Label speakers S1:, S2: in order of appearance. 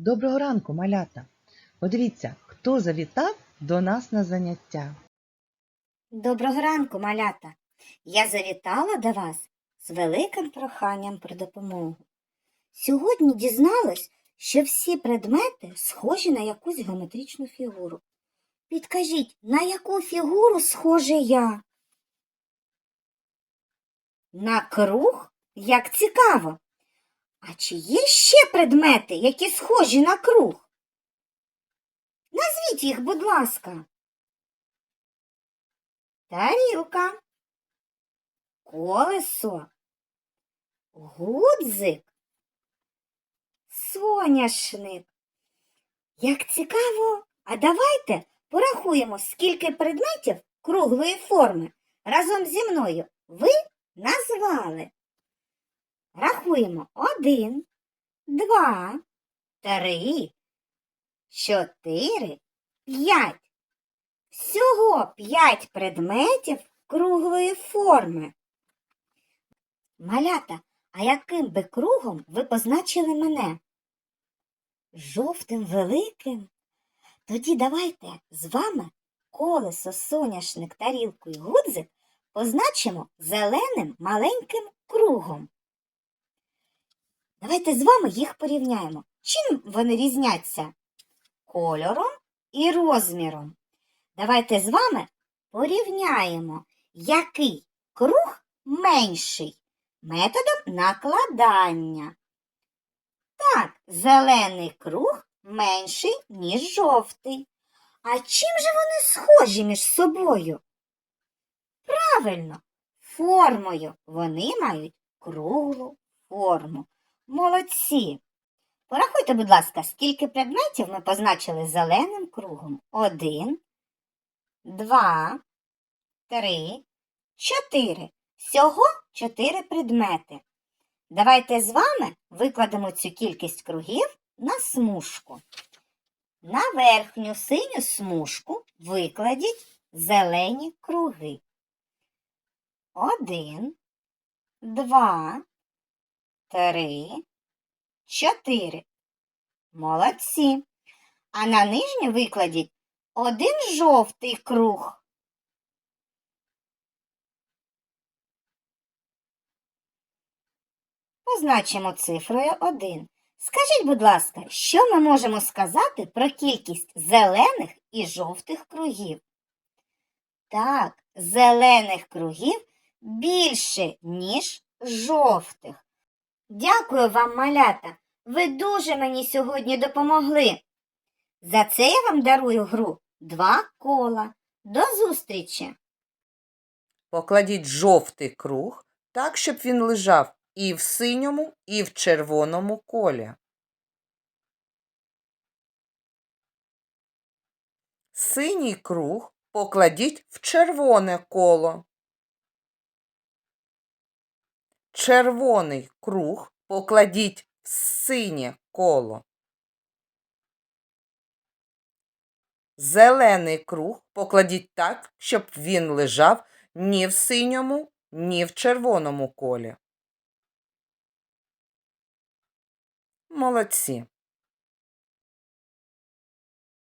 S1: Доброго ранку, малята! Подивіться, хто завітав до нас на заняття.
S2: Доброго ранку, малята! Я завітала до вас з великим проханням про допомогу. Сьогодні дізналась, що всі предмети схожі на якусь геометричну фігуру. Підкажіть, на яку фігуру схоже я? На круг? Як цікаво! А чи є ще предмети, які схожі на круг? Назвіть їх, будь ласка. Тарілка, колесо, гудзик, соняшник. Як цікаво, а давайте порахуємо, скільки предметів круглої форми разом зі мною ви назвали. Рахуємо один, два, три, чотири, п'ять. Всього п'ять предметів круглої форми. Малята, а яким би кругом ви позначили мене? Жовтим великим? Тоді давайте з вами колесо, соняшник, тарілку і гудзик позначимо зеленим маленьким кругом. Давайте з вами їх порівняємо. Чим вони різняться? Кольором і розміром. Давайте з вами порівняємо, який круг менший методом накладання. Так, зелений круг менший, ніж жовтий. А чим же вони схожі між собою? Правильно, формою вони мають круглу форму. Молодці! Порахуйте, будь ласка, скільки предметів ми позначили зеленим кругом. Один, два, три, чотири. Всього чотири предмети. Давайте з вами викладемо цю кількість кругів на смужку. На верхню синю смужку викладіть зелені круги. Один, два, три, чотири. Молодці. А на нижню викладіть один жовтий круг. Позначимо цифрою 1. Скажіть, будь ласка, що ми можемо сказати про кількість зелених і жовтих кругів? Так, зелених кругів більше, ніж жовтих. Дякую вам, малята. Ви дуже мені сьогодні допомогли. За це я вам дарую гру два кола. До зустрічі!
S3: Покладіть жовтий круг так, щоб він лежав і в синьому, і в червоному колі. Синій круг покладіть в червоне коло. Червоний круг покладіть в синє коло. Зелений круг покладіть так, щоб він лежав ні в синьому, ні в червоному колі. Молодці.